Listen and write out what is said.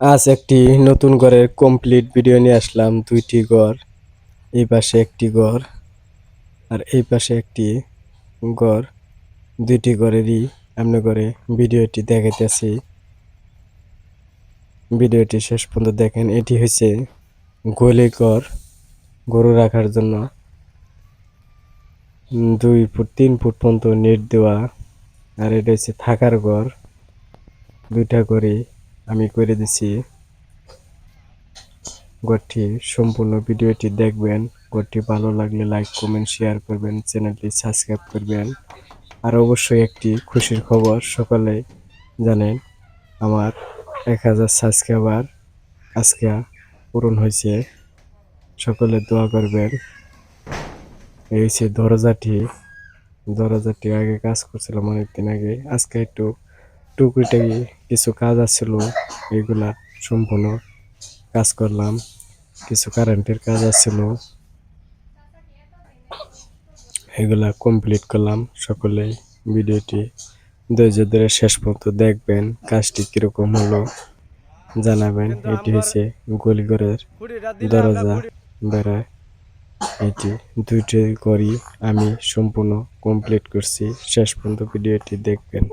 আজ একটি নতুন ঘরের কমপ্লিট ভিডিও নিয়ে আসলাম, দুইটি ঘর, এই পাশে একটি ঘর আর এই পাশে একটি ঘর। দুইটি ঘরেরই এমনি করে ভিডিওটি দেখাইতেছি। ভিডিওটি শেষ পর্যন্ত দেখেন, এটি হচ্ছে গোলি ঘর, গরু রাখার জন্য। দুই ফুট, তিন ফুট পর্যন্ত নেট দেওয়া আর এটা হচ্ছে থাকার ঘর। দুইটা করে আমি করে দিছি। ঘরটি সম্পূর্ণ ভিডিওটি দেখবেন। ঘরটি ভালো লাগলে লাইক কমেন্ট শেয়ার করবেন, চ্যানেলটি সাবস্ক্রাইব করবেন। আর অবশ্যই একটি খুশির খবর সকলে জানেন, আমার এক হাজার সাবস্ক্রাইবার আজকে পূরণ হয়েছে। সকলে দোয়া করবেন। এই হচ্ছে দরজাটি দরজাটি আগে কাজ করছিলাম অনেকদিন আগে। আজকে একটু টুকিটাকি কিছু কাজ আসছিল এগুলা সম্পূর্ণ কাজ করলাম। কিছু কারেন্টের কাজ আসছিল এগুলা কমপ্লিট করলাম। সকলে ভিডিওটি ধৈর্য ধরে শেষ পর্যন্ত দেখবেন, কাজটি কীরকম হলো জানাবেন। এটি হচ্ছে গলিঘরের দরজা বেড়া। এটি দুইটি করি আমি, সম্পূর্ণ কমপ্লিট করছি। শেষ পর্যন্ত ভিডিওটি দেখবেন।